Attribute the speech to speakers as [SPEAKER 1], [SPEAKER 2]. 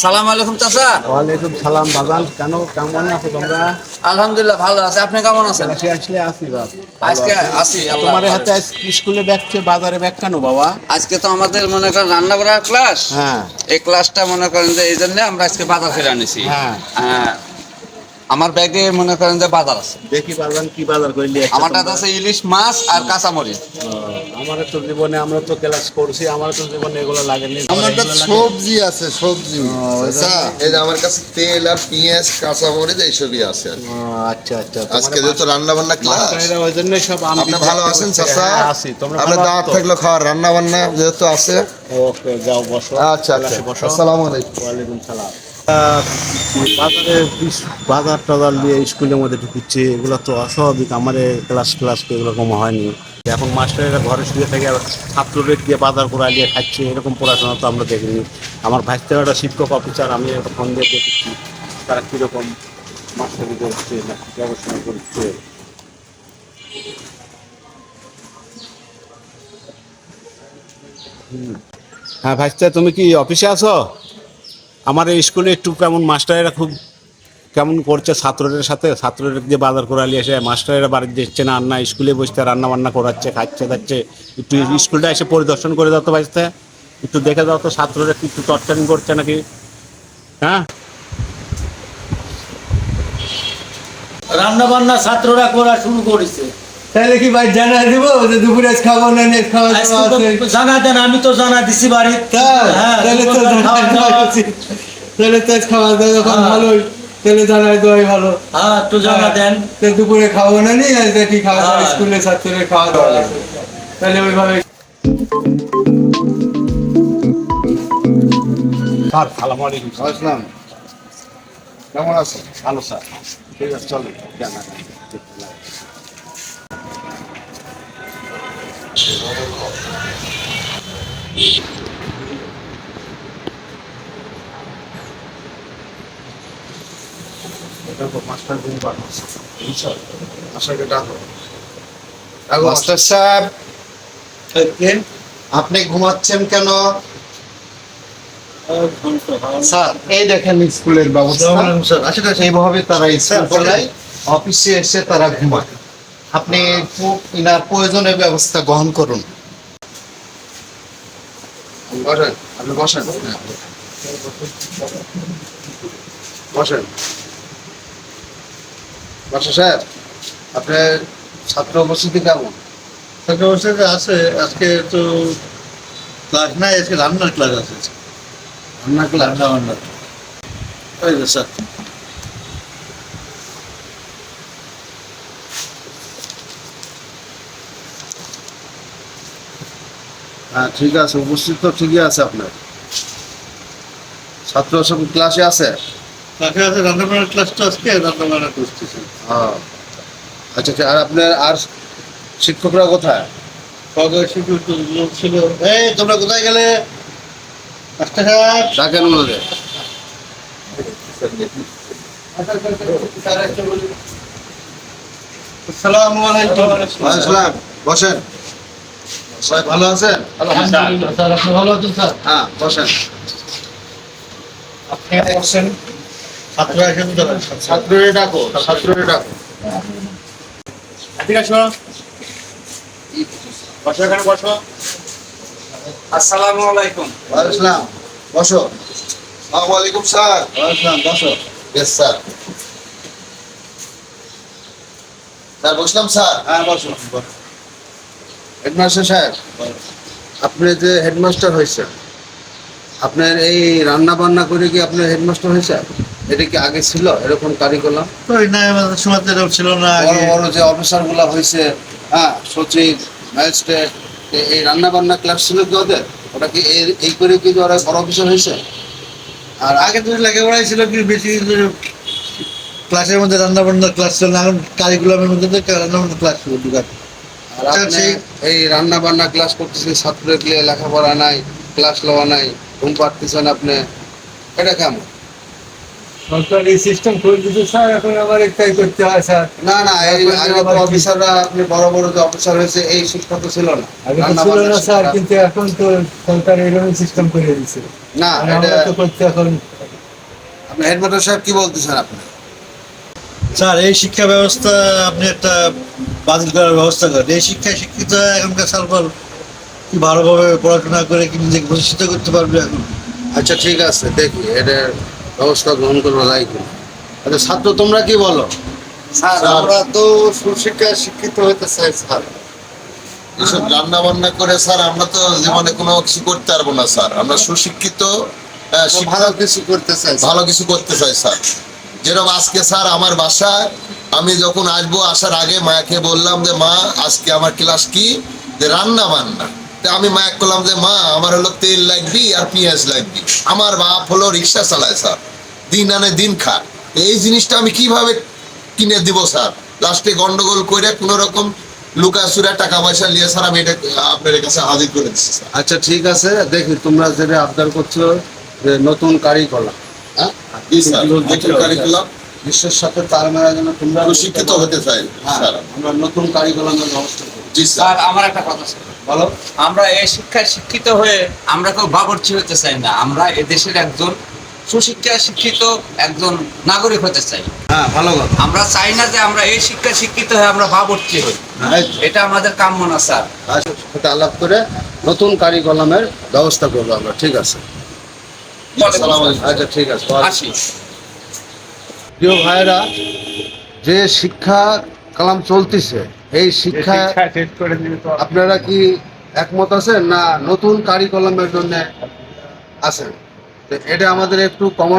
[SPEAKER 1] আসসালামু আলাইকুম চাচা।
[SPEAKER 2] ওয়ালাইকুম সালাম বাগান কেন কেমন আছো তোমরা?
[SPEAKER 1] আলহামদুলিল্লাহ ভালো আছে। আপনি কেমন আছেন?
[SPEAKER 2] আসলে আসলে আসি
[SPEAKER 1] আজকে আসি
[SPEAKER 2] তোমার হাতে স্কুলে ব্যাগছে বাজারে ব্যাগ কেন বাবা?
[SPEAKER 1] আজকে তো আমাদের মনে করেন রান্না করার ক্লাস
[SPEAKER 2] হ্যাঁ।
[SPEAKER 1] এই ক্লাসটা মনে করেন যে এই জন্য আমরা আজকে বাজার ফেরা আনিছি।
[SPEAKER 2] হ্যাঁ।
[SPEAKER 1] আমার ব্যাগে মনে করেন যে বাজার আছে।
[SPEAKER 2] দেখি বাগান কি বাজার করলি
[SPEAKER 1] আমারটা
[SPEAKER 2] তোমরা?
[SPEAKER 1] আছে ইলিশ মাছ আর কাঁচামরিচ।
[SPEAKER 2] ও, আমার তো জীবনে আমরা তো ক্লাস করছি আমার তো জীবনে এগুলো লাগেনি।
[SPEAKER 3] আমার কাছে সবজি আছে সবজি। আচ্ছা এই যে আমার কাছে তেল আর পেঁয়াজ কাঁচামরিচ এইসবই আছে আর কি।
[SPEAKER 2] ও, আচ্ছা আচ্ছা
[SPEAKER 3] আজকে যেহেতু রান্না বান্না ক্লাস
[SPEAKER 2] ওই জন্য সব
[SPEAKER 3] আপনি ভালো আছেন চাচা?
[SPEAKER 2] হ্যাঁ, আছি। তোমরা
[SPEAKER 3] দাওয়াত
[SPEAKER 2] আছো?
[SPEAKER 3] থাকল খাওয়ার রান্না বান্না যেহেতু আছে।
[SPEAKER 2] ওকে যাও বসো।
[SPEAKER 3] আচ্ছা আচ্ছা। আসসালামু আলাইকুম।
[SPEAKER 2] ওয়ালাইকুম সালাম। বাজারে বাজার টাজার নিয়ে স্কুলের মধ্যে ঢুকিচ্ছে এগুলো তো অস্বাভাবিক, আমার ক্লাস ক্লাস এরকম হয়নি। এখন মাস্টারেরা ঘরে শুয়ে থেকে ছাত্রদের দিয়ে বাজার করে নিয়ে খাচ্ছে, এরকম পড়াশোনা তো আমরা দেখিনি। আমার ভাইতে একটা শিক্ষক অফিসার আমি একটা ফোন দিয়ে দেখেছি, তারা কীরকম মাস্টারি করছে না গবেষণা করছে। হ্যাঁ ভাইস্তা তুমি কি অফিসে আছো? আমার এই স্কুলে একটু কেমন মাস্টারেরা খুব কেমন করছে ছাত্রদের সাথে, ছাত্রদের দিয়ে বাজার করালি এসে, মাস্টারেরা বাড়িতে দিচ্ছে না না স্কুলে বসতে রান্না বান্না করাচ্ছে, খাচ্ছে যাচ্ছে একটু স্কুলটা এসে পরিদর্শন করে দাও তো ভাইস্তে একটু দেখে দাও তো ছাত্ররা একটু টর্চারিং করছে নাকি? হ্যাঁ?
[SPEAKER 4] রান্না বান্না ছাত্ররা করা শুরু করেছে।
[SPEAKER 5] তাহলে কি ভাই জানা দিব যে দুপুরে আজ খাব না নেট খাওয়া দাওয়া
[SPEAKER 4] তো
[SPEAKER 5] আছে?
[SPEAKER 4] জানা দেন আমি তো জানা দিছি বাড়ি? হ্যাঁ
[SPEAKER 5] তাহলে তো
[SPEAKER 4] খাওয়া দাওয়া।
[SPEAKER 5] তাহলে তো খাওয়া দাওয়া যখন
[SPEAKER 4] হ্যাঁ।
[SPEAKER 5] ভালোই। তাহলে জানাই দেওয়াই ভালো।
[SPEAKER 4] হ্যাঁ একটু জানা দেন।
[SPEAKER 5] তো দুপুরে খাব না নি আজ দেখি খাওয়া দাওয়া
[SPEAKER 4] হ্যাঁ।
[SPEAKER 5] স্কুলে ছাত্রের খাওয়া দাওয়া আছে। তাহলে ওইভাবে
[SPEAKER 2] স্যার সালাম আলাইকুম
[SPEAKER 3] আসলাম কেমন আছেন?
[SPEAKER 2] ভালো স্যার। ঠিক আছে চলো জানা মাস্টার দিন পাঠাচ্ছে
[SPEAKER 3] ডাকো মাস্টার সাহেব আপনি ঘুমাচ্ছেন কেন? স্যার এই দেখেন স্কুলের ব্যবস্থা। এইভাবে তারা স্কুল অফিসে এসে তারা ঘুমায়। আপনি ইনার প্রয়োজনীয় ব্যবস্থা গ্রহণ করুন। বসেন আপনি বসেন। বসেন। মাস্টার সাহেব আপনার ছাত্র উপস্থিতি কেমন?
[SPEAKER 6] ছাত্র অবস্থাতে আছে আজকে তো ক্লাস নাই আজকে রান্নার ক্লাস আছে।
[SPEAKER 3] রান্না ক্লাস
[SPEAKER 6] রান্না ওই স্যার।
[SPEAKER 3] হ্যাঁ ঠিক আছে উপস্থিত তো ঠিকই আছে আপনার। ছাত্র সব ক্লাসে আছে?
[SPEAKER 6] ক্লাসে আছে রান্না ক্লাস তো আজকে রান্না বান্না
[SPEAKER 3] হ্যাঁ। আচ্ছা আর আপনার আর শিক্ষকরা কোথায়?
[SPEAKER 6] শিক্ষক লোক ছিল। এই তোমরা কোথায় গেলে? মাস্টার সাহেব
[SPEAKER 3] ডাকেন ওনাদের
[SPEAKER 6] আসসালামু আলাইকুম।
[SPEAKER 3] আসসালাম। বসেন। সবাই ভালো আছেন?
[SPEAKER 6] আলহামদুলিল্লাহ স্যার আপনি ভালো আছেন স্যার?
[SPEAKER 3] হ্যাঁ বসেন।
[SPEAKER 6] আপনি বসেন। ছাত্ররা এসে বুঝতে
[SPEAKER 3] ছাত্ররে ডাকো ছাত্ররে ডাকো।
[SPEAKER 2] ঠিক আছে বসো এখানে বসো।
[SPEAKER 1] আসসালামু আলাইকুম।
[SPEAKER 3] আসসালাম। বসো। আসসালামু আলাইকুম স্যার।
[SPEAKER 6] আসলাম বসো।
[SPEAKER 3] Yes sir. স্যার বসলাম স্যার।
[SPEAKER 6] হ্যাঁ বসো।
[SPEAKER 3] হেডমাস্টার সাহেব আপনি যে হেডমাস্টার হয়েছে আপনার এই রান্না বান্না করে কি আপনার হেডমাস্টার হয়েছে? এটা কি আগে ছিল এরকম কারিকুলাম
[SPEAKER 6] সময় তো এরকম ছিল না
[SPEAKER 3] বড়
[SPEAKER 6] আগে
[SPEAKER 3] বড় যে অফিসারগুলা হয়েছে হ্যাঁ সচিব ম্যাজিস্ট্রেট এই রান্না বান্না ক্লাস ছিল কি ওদের? ওটা কি এই- করে কি ওরা বড় অফিসার হয়েছে?
[SPEAKER 6] আর আগে তো লেখাপড়াই ছিল কি বেশি ক্লাসের মধ্যে রান্না বান্না ক্লাস ছিল না এখন কারিকুলামের মধ্যে তো রান্না বান্না ক্লাস ছিল
[SPEAKER 3] আর আপনি এই রান্না বান্না ক্লাস করতেছেন ছাত্রের গিয়ে লেখাপড়া নাই ক্লাস লওয়া নাই ঘুম আপনি এটা কেমন?
[SPEAKER 5] সরকার সিস্টেম করে দিতে স্যার এখন আবার একটাই করতে হয় স্যার।
[SPEAKER 3] না না এই আগে তো অফিসাররা আপনি বড় বড় যে অফিসার হয়েছে এই শিক্ষা তো ছিল না।
[SPEAKER 5] আগে তো ছিল না স্যার কিন্তু এখন তো সরকার এরকম সিস্টেম করে
[SPEAKER 3] না
[SPEAKER 5] আর
[SPEAKER 3] এটা
[SPEAKER 5] তো করতে এখন
[SPEAKER 7] আপনি হেডমাস্টার সাহেব কি বলতেছেন আপনি?
[SPEAKER 6] স্যার এই শিক্ষা ব্যবস্থা আপনি একটা বাতিল করার ব্যবস্থা করেন। এই শিক্ষায় শিক্ষিত এখনকার সালফল কি ভালোভাবে পড়াশোনা করে কি নিজেকে প্রতিষ্ঠিত করতে পারবে এখন?
[SPEAKER 3] আচ্ছা ঠিক আছে দেখি এটার ব্যবস্থা গ্রহণ করা যায় কিনা আচ্ছা ছাত্র তোমরা কি বলো?
[SPEAKER 8] স্যার আমরা তো সুশিক্ষায় শিক্ষিত হতে চাই স্যার।
[SPEAKER 9] এসব রান্না বান্না করে স্যার আমরা তো জীবনে কোনো কিছু করতে পারব না স্যার। আমরা সুশিক্ষিত
[SPEAKER 8] ভালো কিছু করতে চাই
[SPEAKER 9] ভালো কিছু করতে চাই স্যার। যেরকম আজকে স্যার আমার বাসায়, আমি যখন আসব আসার আগে মায়াকে বললাম যে, মা, আজকে আমার ক্লাস কি? যে, রান্না বান্না। আমি মাকে বললাম যে, মা, আমার হলো তেল লাগবি আর পেঁয়াজ লাগবি। আমার বাপ হলো রিক্সা চালায় স্যার। দিন আনে দিন খা। এই জিনিসটা আমি কীভাবে কিনে দিব স্যার? লাস্টে গন্ডগোল করে কোনো রকম লুকাচুরা টাকা পয়সা নিয়ে স্যার আমি এটা আপনার কাছে হাজির করে দিচ্ছি
[SPEAKER 3] আচ্ছা ঠিক আছে। দেখি তোমরা যেটা আবদার করছ যে, নতুন কারিকলাম হ্যাঁ
[SPEAKER 9] জি স্যার। নতুন কারিকুলাম
[SPEAKER 3] বিশ্বের সাথে তাল মেলার জন্য তোমরা
[SPEAKER 9] প্রশিক্ষিত হতে চাই
[SPEAKER 3] হ্যাঁ, আমরা নতুন কারিকুলামের ব্যবস্থা করি
[SPEAKER 9] জি স্যার।
[SPEAKER 1] স্যার আমার একটা কথা
[SPEAKER 3] বলো।
[SPEAKER 1] আমরা এই শিক্ষায় শিক্ষিত হয়ে আমরা কেউ বাবরচি হতে চাই না। আমরা এদেশের একজন সুশিক্ষায় শিক্ষিত একজন নাগরিক হতে চাই।
[SPEAKER 3] হ্যাঁ ভালো কথা।
[SPEAKER 1] আমরা চাই না যে আমরা এই শিক্ষায় শিক্ষিত হয়ে আমরা বাবরচি হই। এটা আমাদের কাম্য না স্যার।
[SPEAKER 3] আচ্ছা আলাপ করে নতুন কারিকলামের ব্যবস্থা করব আমরা। ঠিক আছে। আচ্ছা ঠিক আছে
[SPEAKER 1] আসি।
[SPEAKER 3] প্রিয় ভাইরা যে শিক্ষা কালাম চলতেছে এই শিক্ষা আপনারা কি একমত আছেন না নতুন কারিকলামের জন্য আছেন? এটা আমাদের একটু কমন